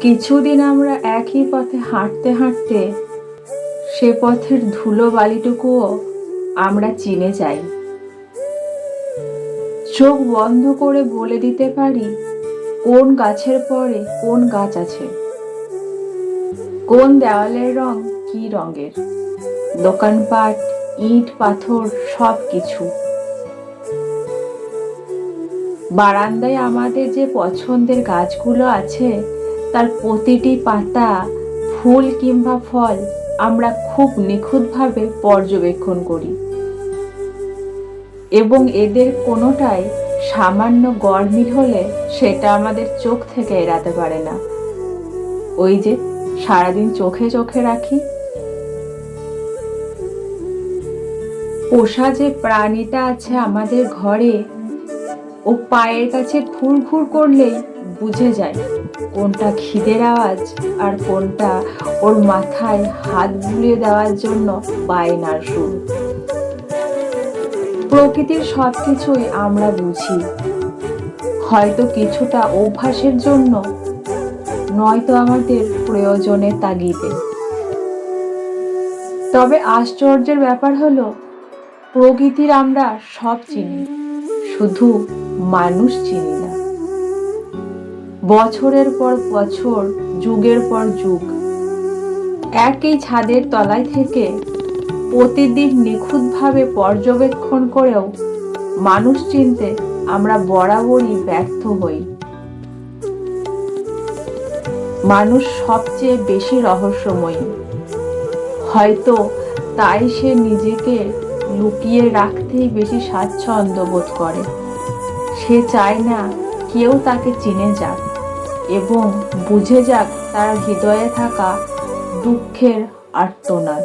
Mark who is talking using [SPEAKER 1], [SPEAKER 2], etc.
[SPEAKER 1] কিছুদিন আমরা একই পথে হাঁটতে হাঁটতে সে পথের ধুলো বালিটুকুও আমরা চিনে যাই। চোখ বন্ধ করে বলে দিতে পারি, কোন গাছের পরে কোন গাছ আছে? কোন দেওয়ালের রং কি রঙের? দোকানপাট, ইট, পাথর সব কিছু বারান্দায় আমাদের যে পছন্দের গাছগুলো আছে, তার প্রতিটি পাতা, ফুল কিংবা ফল আমরা খুব নিখুঁতভাবে পর্যবেক্ষণ করি। এবং এদের কোনোটাই সামান্য গরমিল হলে সেটা আমাদের চোখ থেকে এড়াতে পারে না। ওই যে সারাদিন চোখে চোখে রাখি। পোষা যে প্রাণীটা আছে আমাদের ঘরে ও পায়ের কাছে ঘুর ঘুর করলেই বুঝে যায় কোনটা খিদের আওয়াজ আর কোনটা ওর মাথায় হাত বুলিয়ে দেওয়ার জন্য বায়নার সুর। প্রকৃতির সব কিছুই আমরা বুঝি। হয়তো কিছুটা অভ্যাসের জন্য, নয়তো আমাদের প্রয়োজনের তাগিদে। তবে আশ্চর্যের ব্যাপার হলো, প্রকৃতির আমরা সব চিনি। শুধু মানুষ চিনি না। বছরের পর বছর, যুগের পর যুগ, একই ছাদের তলায় থেকে প্রতিদিন নিখুঁতভাবে পর্যবেক্ষণ করেও মানুষ চিনতে আমরা বরাবরই ব্যর্থ হই। মানুষ সবচেয়ে বেশি রহস্যময়ী। হয়তো তাই সে নিজেকে লুকিয়ে রাখতেই বেশি স্বাচ্ছন্দ্য বোধ করে। সে চায় না কেউ তাকে চিনে যাক এবং বুঝে যাক তার হৃদয়ে থাকা দুঃখের আর্তনাদ।